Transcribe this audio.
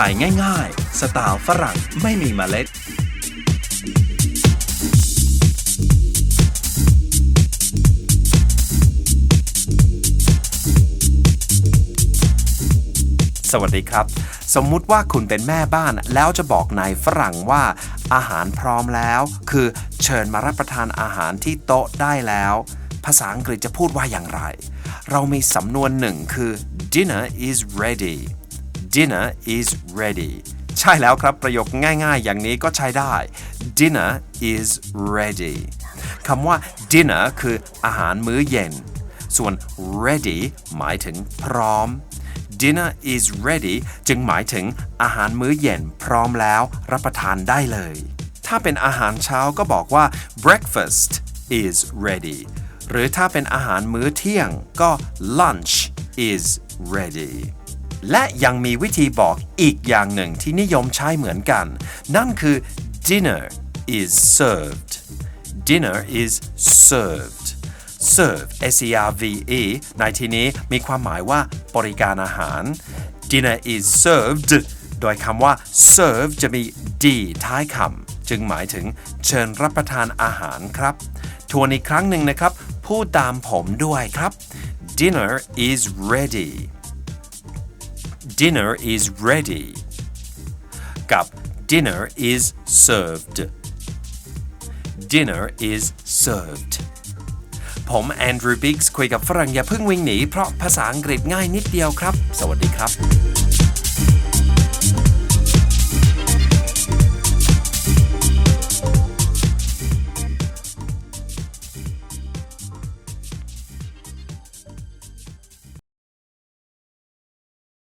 ถ่ายง่ายๆ สไตล์ฝรั่งไม่มีเมล็ด สวัสดีครับ สมมุติว่าคุณเป็นแม่บ้าน แล้วจะบอกนายฝรั่งว่า อาหารพร้อมแล้ว คือเชิญมารับประทานอาหารที่โต๊ะได้แล้ว ภาษาอังกฤษจะพูดว่าอย่างไร เรามีสำนวนหนึ่งคือ dinner is ready dinner is ready ใช่แล้วครับประโยคง่ายๆ อย่างนี้ก็ใช้ได้ dinner is ready คำว่า dinner คืออาหารมื้อเย็น ส่วน ready หมายถึงพร้อม dinner is ready จึงหมายถึงอาหารมื้อเย็นพร้อมแล้วรับประทานได้เลย ถ้าเป็นอาหารเช้าก็บอกว่า breakfast is ready หรือถ้าเป็นอาหารมื้อเที่ยงก็ lunch is ready และยังมีวิธีบอกอีกอย่างหนึ่งที่นิยมใช้เหมือนกัน นั่นคือ dinner is served dinner is served serve s e r v e ในที่นี้มีความหมายว่าบริการอาหาร dinner is served โดยคำว่า serve จะมี d ท้ายคำจึงหมายถึงเชิญรับประทานอาหารครับทวนอีกครั้งหนึ่งนะครับ พูดตามผมด้วยครับ dinner is ready dinner is ready กับ dinner is served dinner is served ผมแอนดรูว์บิกส์คุยกับฝรั่งอย่าเพิ่งวิ่งหนี เพราะภาษาอังกฤษง่ายนิดเดียวครับ สวัสดีครับ